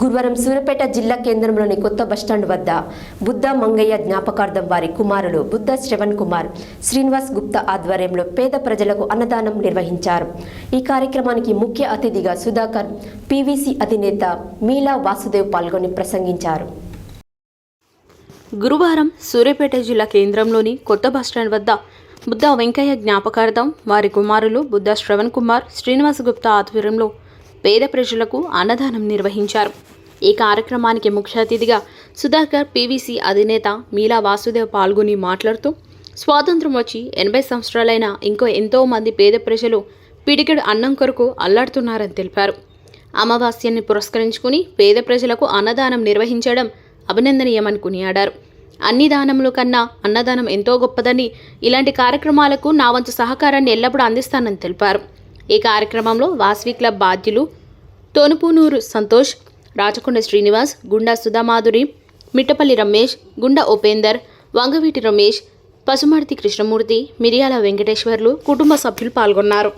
గురువారం సూర్యాపేట జిల్లా కేంద్రంలోని కొత్త బస్టాండ్ వద్ద బుద్ధ మంగయ్య జ్ఞాపకార్థం వారి కుమారులు బుద్ధ శ్రవణ్ కుమార్ శ్రీనివాస్ గుప్తా ఆధ్వర్యంలో పేద ప్రజలకు అన్నదానం నిర్వహించారు. ఈ కార్యక్రమానికి ముఖ్య అతిథిగా సుధాకర్ పీవీసీ అధినేత మీలా వాసుదేవ్ పాల్గొని ప్రసంగించారు. గురువారం సూర్యాపేట జిల్లా కేంద్రంలోని కొత్త బస్టాండ్ వద్ద బుద్ధ వెంకయ్య జ్ఞాపకార్థం వారి కుమారులు బుద్ధ శ్రవణ్ కుమార్ శ్రీనివాస్ గుప్తా ఆధ్వర్యంలో పేద ప్రజలకు అన్నదానం నిర్వహించారు. ఈ కార్యక్రమానికి ముఖ్య అతిథిగా సుధాకర్ పీవీసీ అధినేత మీలా వాసుదేవ్ పాల్గొని మాట్లాడుతూ స్వాతంత్రం వచ్చి ఎనభై సంవత్సరాలైన ఇంకో ఎంతో మంది పేద ప్రజలు పిడికెడు అన్నం కొరకు అల్లాడుతున్నారని తెలిపారు. అమావాస్యాన్ని పురస్కరించుకుని పేద ప్రజలకు అన్నదానం నిర్వహించడం అభినందనీయమని కొనియాడారు. అన్ని దానముల కన్నా అన్నదానం ఎంతో గొప్పదని ఇలాంటి కార్యక్రమాలకు నా వంతు సహకారాన్ని ఎల్లప్పుడూ అందిస్తానని తెలిపారు. ఈ కార్యక్రమంలో వాస్వి క్లబ్ బాధ్యులు తోనుపునూరు సంతోష్ రాచకొండ శ్రీనివాస్ గుండా సుధామాధురి మిట్టపల్లి రమేష్ గుండా ఉపేందర్ వంగవీటి రమేష్ పసుమర్తి కృష్ణమూర్తి మిరియాల వెంకటేశ్వర్లు కుటుంబ సభ్యులు పాల్గొన్నారు.